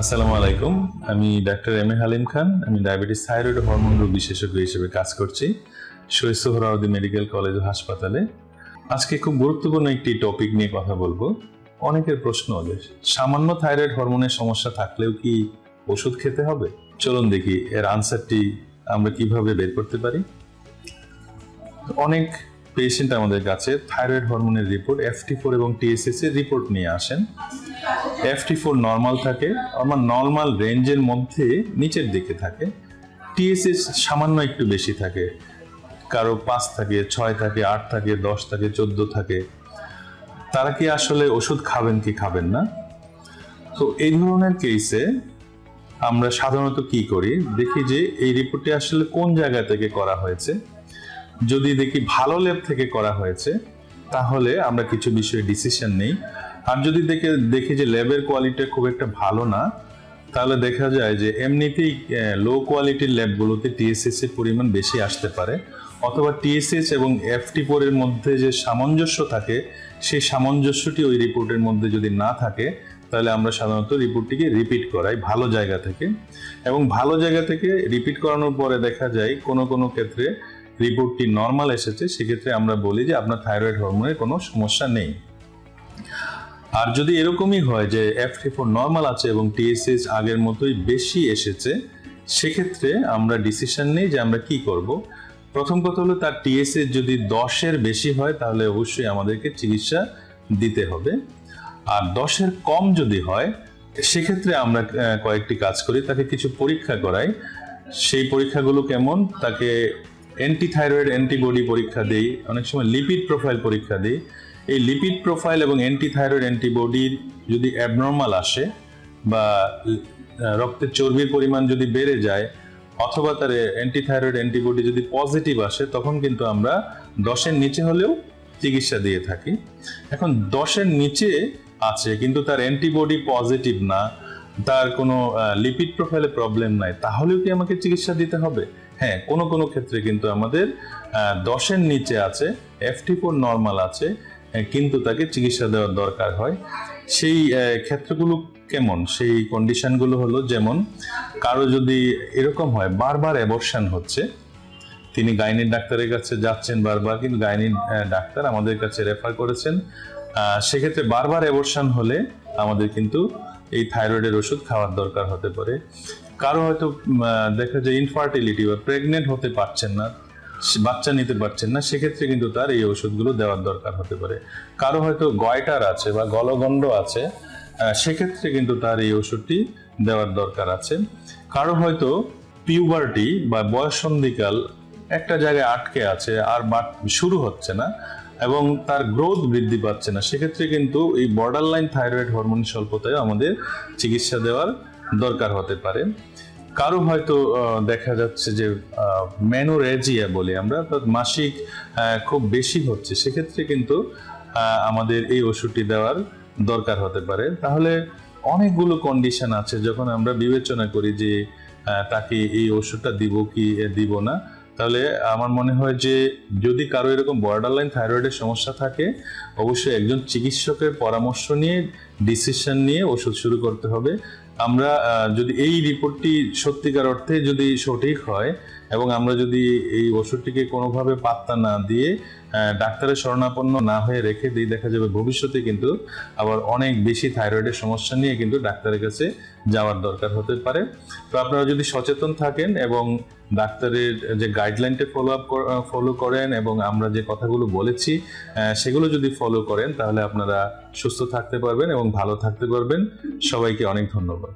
আসসালামু আলাইকুম। আমি doctor M A Halim Khan. আমি ডায়াবেটিস থাইরয়েড হরমোন রোগ বিশেষজ্ঞ হিসেবে কাজ করছি শহীদ সোহরাওয়ার্দী মেডিকেল কলেজ ও হাসপাতালে। আজকে খুব গুরুত্বপূর্ণ একটি টপিক নিয়ে কথা বলব। অনেকের প্রশ্ন যে সামান্য থাইরয়েড হরমোনের সমস্যা থাকলেও কি ওষুধ খেতে হবে? চলুন দেখি এর আনসারটি আমরা কীভাবে বের করতে পারি। অনেক পেশেন্ট আমাদের কাছে থাইরয়েড হরমোনের রিপোর্ট এফটি ফোর এবং টিএসএস এর রিপোর্ট নিয়ে আসেন। এফটি ফোর নর্মাল থাকে, আমার নর্মাল রেঞ্জের মধ্যে নিচের দিকে থাকে। টিএসএস সামান্য একটু বেশি থাকে। কারও পাঁচ থাকে, ছয় থাকে, আট থাকে, দশ থাকে, চোদ্দ থাকে। তারা কি আসলে ওষুধ খাবেন কি খাবেন না? তো এই ধরনের কেসে আমরা সাধারণত কি করি? দেখি যে এই রিপোর্টটি আসলে কোন জায়গা থেকে করা হয়েছে। যদি দেখি ভালো ল্যাব থেকে করা হয়েছে, তাহলে আমরা কিছু বিষয়ে ডিসিশন নেই। আর যদি দেখে, দেখি যে ল্যাবের কোয়ালিটি খুব একটা ভালো না, তাহলে দেখা যায় যে এমনিতেই লো কোয়ালিটির ল্যাবগুলোতে টিএসএস এর পরিমাণ বেশি আসতে পারে। অথবা টিএসএস এবং এফটি এর মধ্যে যে সামঞ্জস্য থাকে, সেই সামঞ্জস্যটি ওই রিপোর্টের মধ্যে যদি না থাকে, তাহলে আমরা সাধারণত রিপোর্টটিকে রিপিট করাই ভালো জায়গা থেকে। এবং ভালো জায়গা থেকে রিপিট করানোর পরে দেখা যায় কোনো কোনো ক্ষেত্রে রিপোর্টটি নর্মাল এসেছে, সেক্ষেত্রে আমরা বলি যে আপনার থাইরয়েড হরমোনের কোনো সমস্যা নেই। আর যদি এরকমই হয় যে এফটি ফোর নর্মাল আছে এবং টিএসএস আগের মতোই বেশি এসেছে, সেক্ষেত্রে আমরা ডিসিশন নেই যে আমরা কি করব। প্রথম কথা হলো তার টিএসএস যদি দশের বেশি হয়, তাহলে অবশ্যই আমাদেরকে চিকিৎসা দিতে হবে। আর দশের কম যদি হয়, সেক্ষেত্রে আমরা কয়েকটি কাজ করি। তাকে কিছু পরীক্ষা করাই। সেই পরীক্ষাগুলো কেমন? তাকে অ্যান্টি থাইরয়েড অ্যান্টিবডি পরীক্ষা দিই, অনেক সময় লিপিড প্রোফাইল পরীক্ষা দিই। এই লিপিড প্রোফাইল এবং অ্যান্টি থাইরয়েড অ্যান্টিবডির যদি অ্যাবনর্মাল আসে বা রক্তের চর্বির পরিমাণ যদি বেড়ে যায় অথবা তার অ্যান্টি থাইরয়েড অ্যান্টিবডি যদি পজিটিভ আসে, তখন কিন্তু আমরা দশের নিচে হলেও চিকিৎসা দিয়ে থাকি। এখন দশের নিচে আছে, কিন্তু তার অ্যান্টিবডি পজিটিভ না, তার কোনো লিপিড প্রোফাইলে প্রবলেম নাই, তাহলেও কি আমাকে চিকিৎসা দিতে হবে? হ্যাঁ কোনো কোনো ক্ষেত্রে কিন্তু আমাদের দশের নিচে আছে এফটি ফোর নর্মাল আছে কিন্তু তাকে চিকিৎসা দেওয়ার দরকার হয়। সেই ক্ষেত্রগুলো কেমন? সেই কন্ডিশনগুলো হলো যেমন, কারও যদি এরকম হয়, বারবার অ্যাবর্শন হচ্ছে, তিনি গাইনির ডাক্তারের কাছে যাচ্ছেন বারবার, কিন্তু গাইনির ডাক্তার আমাদের কাছে রেফার করেছেন সেক্ষেত্রে বারবার অ্যাবর্শন হলে আমাদের কিন্তু এই থাইরয়েডের ওষুধ খাওয়ার দরকার হতে পারে। কারও হয়তো দেখা যায় ইনফার্টিলিটি বা প্রেগনেন্ট হতে পারছেন না বাচ্চা নিতে পারছেন না, সেক্ষেত্রে কিন্তু তার এই ওষুধগুলো দেওয়ার দরকার হতে পারে। কারও হয়তো গয়টার আছে বা গলগণ্ড আছে সেক্ষেত্রে কিন্তু তার এই ওষুধটি দেওয়ার দরকার আছে। কারও হয়তো পিউবার্টি বা বয়সন্ধিকাল একটা জায়গায় আটকে আছে, আর বাট- শুরু হচ্ছে না এবং তার গ্রোথ বৃদ্ধি পাচ্ছে না, সেক্ষেত্রে কিন্তু এই বর্ডার লাইন থাইরয়েড হরমোন স্বল্পতায় আমাদের চিকিৎসা দেওয়ার দরকার হতে পারে। কারও হয়তো দেখা যাচ্ছে যে ম্যানোরেজিয়া বলি আমরা, অর্থাৎ মাসিক খুব বেশি হচ্ছে। সেক্ষেত্রে কিন্তু আমাদের এই ওষুধটি দেওয়ার দরকার হতে পারে। তাহলে অনেকগুলো কন্ডিশন আছে যখন আমরা বিবেচনা করি যে তাকে এই ওষুধটা দিব কি দিব না। তাহলে আমার মনে হয় যে, যদি কারও এরকম বর্ডার লাইন থাইরয়েডের সমস্যা থাকে, অবশ্যই একজন চিকিৎসকের পরামর্শ নিয়ে ডিসিশন নিয়ে ওষুধ শুরু করতে হবে। আমরা যদি এই রিপোর্টটি সত্যিকার অর্থে যদি সঠিক হয় এবং আমরা যদি এই ওষুধটিকে কোনোভাবে পাত্তা না দিয়ে ডাক্তারের শরণাপন্ন না হয়ে রেখে দিই, দেখা যাবে ভবিষ্যতে কিন্তু আবার অনেক বেশি থাইরয়েডের সমস্যা নিয়ে কিন্তু ডাক্তারের কাছে যাওয়ার দরকার হতে পারে। তো আপনারা যদি সচেতন থাকেন এবং ডাক্তারের যে গাইডলাইনটা ফলো আপ ফলো করেন এবং আমরা যে কথাগুলো বলেছি সেগুলো যদি ফলো করেন, তাহলে আপনারা সুস্থ থাকতে পারবেন এবং ভালো থাকতে পারবেন। সবাইকে অনেক ধন্যবাদ।